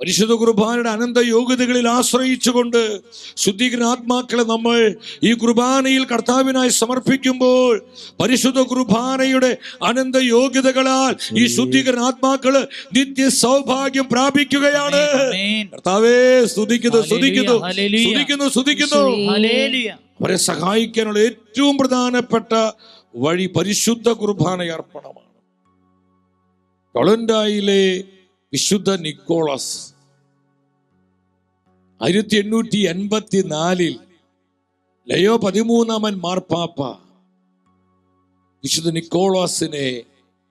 പരിശുദ്ധ കുർബാനയുടെ അനന്ത യോഗ്യതകളിൽ ആശ്രയിച്ചുകൊണ്ട് ശുദ്ധീകരണ ആത്മാക്കളെ നമ്മൾ ഈ കുർബാനയിൽ കർത്താവിനായി സമർപ്പിക്കുമ്പോൾ പരിശുദ്ധ കുർബാനയുടെ അനന്ത യോഗ്യതകളാൽ ഈ ശുദ്ധീകരണ ആത്മാക്കൾ നിത്യ സൗഭാഗ്യം പ്രാപിക്കുകയാണ്. കർത്താവേ സ്തുതിക്കുന്നു സ്തുതിക്കുന്നു. സ്തുതിക്കുന്നു സ്തുതിക്കുന്നു. അവരെ സഹായിക്കാനുള്ള ഏറ്റവും പ്രധാനപ്പെട്ട വഴി പരിശുദ്ധ കുർബാന അർപ്പണമാണ് ടൊളൻഡായിലെ വിശുദ്ധ നിക്കോളസ് ആയിരത്തി എണ്ണൂറ്റി എൺപത്തി നാലിൽ ലയോ പതിമൂന്നാമൻ മാർപ്പാപ്പ വിശുദ്ധ നിക്കോളാസിനെ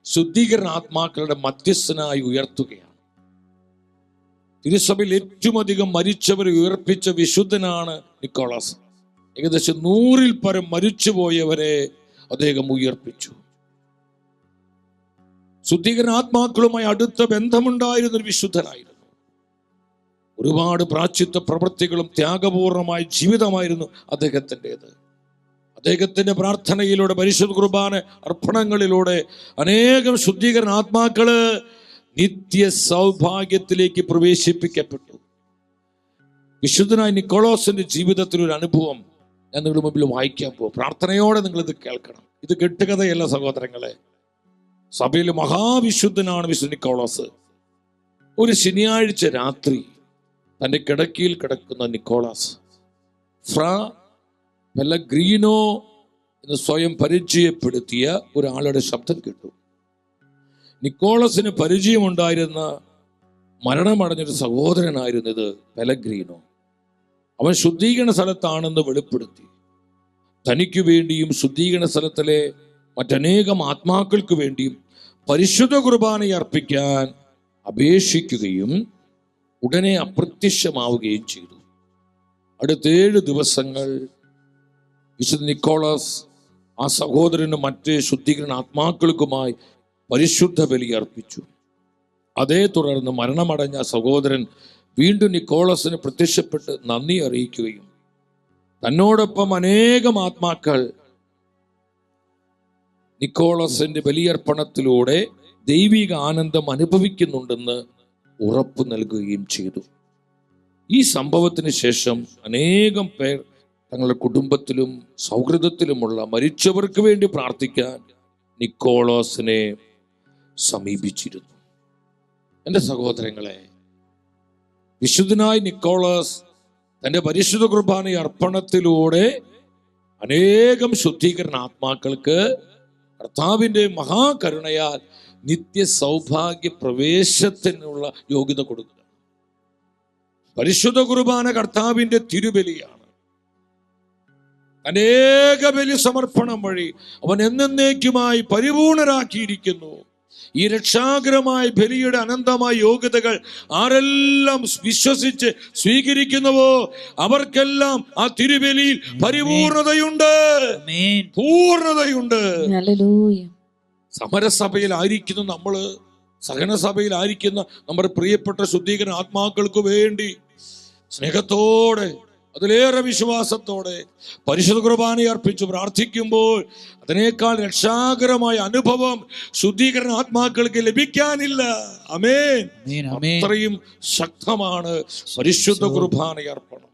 ശുദ്ധീകരണ ആത്മാക്കളുടെ മധ്യസ്ഥനായി ഉയർത്തുകയാണ്. തിരുസഭയിൽ ഏറ്റവും അധികം മരിച്ചവരെ ഉയർപ്പിച്ച വിശുദ്ധനാണ് നിക്കോളസ്. ഏകദേശം നൂറിൽ പരം മരിച്ചുപോയവരെ അദ്ദേഹം ഉയർപ്പിച്ചു. ശുദ്ധീകരണ ആത്മാക്കളുമായി അടുത്ത ബന്ധമുണ്ടായിരുന്ന ഒരു വിശുദ്ധനായിരുന്നു. ഒരുപാട് പ്രാച്ചിത്വ പ്രവൃത്തികളും ത്യാഗപൂർണമായ ജീവിതമായിരുന്നു അദ്ദേഹത്തിന്റെത്. അദ്ദേഹത്തിന്റെ പ്രാർത്ഥനയിലൂടെ പരിശുദ്ധ കുർബാന അർപ്പണങ്ങളിലൂടെ അനേകം ശുദ്ധീകരണ ആത്മാക്കൾ നിത്യ സൗഭാഗ്യത്തിലേക്ക് പ്രവേശിപ്പിക്കപ്പെട്ടു. വിശുദ്ധനായ നിക്കോളോസിന്റെ ജീവിതത്തിൽ ഒരു അനുഭവം ഞാൻ നിങ്ങളുടെ മുമ്പിൽ വായിക്കാൻ പോകും. പ്രാർത്ഥനയോടെ നിങ്ങൾ ഇത് കേൾക്കണം. ഇത് കെട്ടുകഥയല്ല സഹോദരങ്ങളെ. സഭയിൽ മഹാവിശുദ്ധനാണ് വിശുദ്ധ നിക്കോളാസ്. ഒരു ശനിയാഴ്ച രാത്രി തന്റെ കിടക്കയിൽ കിടക്കുന്ന നിക്കോളാസ് ഫ്രാ പെലഗ്രീനോ എന്ന് സ്വയം പരിചയപ്പെടുത്തിയ ഒരാളുടെ ശബ്ദം കേട്ടു. നിക്കോളസിന് പരിചയമുണ്ടായിരുന്ന മരണമടഞ്ഞൊരു സഹോദരനായിരുന്നു ഇത് പെലഗ്രീനോ. അവൻ ശുദ്ധീകരണ സ്ഥലത്താണെന്ന് വെളിപ്പെടുത്തി. തനിക്കു വേണ്ടിയും ശുദ്ധീകരണ സ്ഥലത്തിലെ മറ്റനേകം ആത്മാക്കൾക്ക് വേണ്ടിയും പരിശുദ്ധ കുർബാന അർപ്പിക്കാൻ അപേക്ഷിക്കുകയും ഉടനെ അപ്രത്യക്ഷമാവുകയും ചെയ്തു. അടുത്ത ഏഴ് ദിവസങ്ങൾ വിശുദ്ധ നിക്കോളസ് ആ സഹോദരനും മറ്റ് ശുദ്ധീകരണ ആത്മാക്കൾക്കുമായി പരിശുദ്ധ ബലി അർപ്പിച്ചു. അതേ തുടർന്ന് മരണമടഞ്ഞ സഹോദരൻ വീണ്ടും നിക്കോളസിന് പ്രത്യക്ഷപ്പെട്ട് നന്ദി അറിയിക്കുകയും തന്നോടൊപ്പം അനേകം ആത്മാക്കൾ നിക്കോളസിന്റെ ബലിയർപ്പണത്തിലൂടെ ദൈവിക ആനന്ദം അനുഭവിക്കുന്നുണ്ടെന്ന് ഉറപ്പു നൽകുകയും ചെയ്തു. ഈ സംഭവത്തിന് ശേഷം അനേകം പേർ തങ്ങളുടെ കുടുംബത്തിലും സൗഹൃദത്തിലുമുള്ള മരിച്ചവർക്ക് വേണ്ടി പ്രാർത്ഥിക്കാൻ നിക്കോളോസിനെ സമീപിച്ചിരുന്നു. എന്റെ സഹോദരങ്ങളെ വിശുദ്ധനായ നിക്കോളോസ് തന്റെ പരിശുദ്ധ കുർബാന അർപ്പണത്തിലൂടെ അനേകം ശുദ്ധീകരണ ആത്മാക്കൾക്ക് കർത്താവിന്റെ മഹാകരുണയാൽ നിത്യ സൗഭാഗ്യ പ്രവേശത്തിനുള്ള യോഗ്യത കൊടുക്കുക. പരിശുദ്ധ കുർബാന കർത്താവിന്റെ തിരുബലിയാണ്. അനേക ബലി സമർപ്പണം വഴി അവൻ എന്നേക്കുമായി പരിപൂർണരാക്കിയിരിക്കുന്നു. ഈ രക്ഷാകരമായ ബലിയുടെ അനന്തമായ യോഗ്യതകൾ ആരെല്ലാം വിശ്വസിച്ച് സ്വീകരിക്കുന്നുവോ അവർക്കെല്ലാം ആ തിരുബലിയിൽ പരിപൂർണതയുണ്ട്. പൂർണതയുണ്ട്. സമരസഭയിലായിരിക്കുന്നു നമ്മൾ സഹനസഭയിലായിരിക്കുന്ന നമ്മുടെ പ്രിയപ്പെട്ട ശുദ്ധീകരണ ആത്മാക്കൾക്ക് വേണ്ടി സ്നേഹത്തോടെ അതിലേറെ വിശ്വാസത്തോടെ പരിശുദ്ധ കുർബാന അർപ്പിച്ചു പ്രാർത്ഥിക്കുമ്പോൾ അതിനേക്കാൾ രക്ഷാകരമായ അനുഭവം ശുദ്ധീകരണ ആത്മാക്കൾക്ക് ലഭിക്കാനില്ല. അമേൻ. അത്രയും ശക്തമാണ് പരിശുദ്ധ കുർബാന അർപ്പണം.